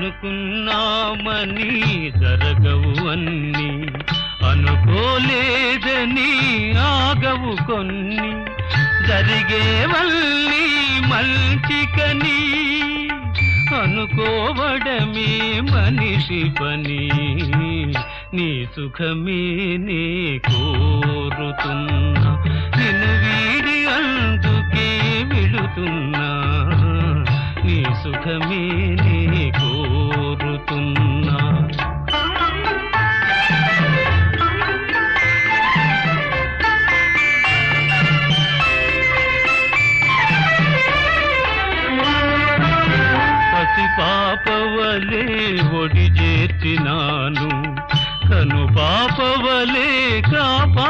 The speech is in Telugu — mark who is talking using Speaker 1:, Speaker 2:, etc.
Speaker 1: అనుకున్నామని జరగవు అన్ని అనుకోలేదని ఆగవు కొన్ని. జరిగేవల్లి మంచికని అనుకోవడమే మనిషి పని. నీ సుఖమే నే కోరుతున్నా నిన్ను వీడి అందుకే విడుతున్నా. నీ సుఖమే నీ కోరుతున్నా పాపవలే ఒడి చేర్చినాను కను పాపవలే కాపా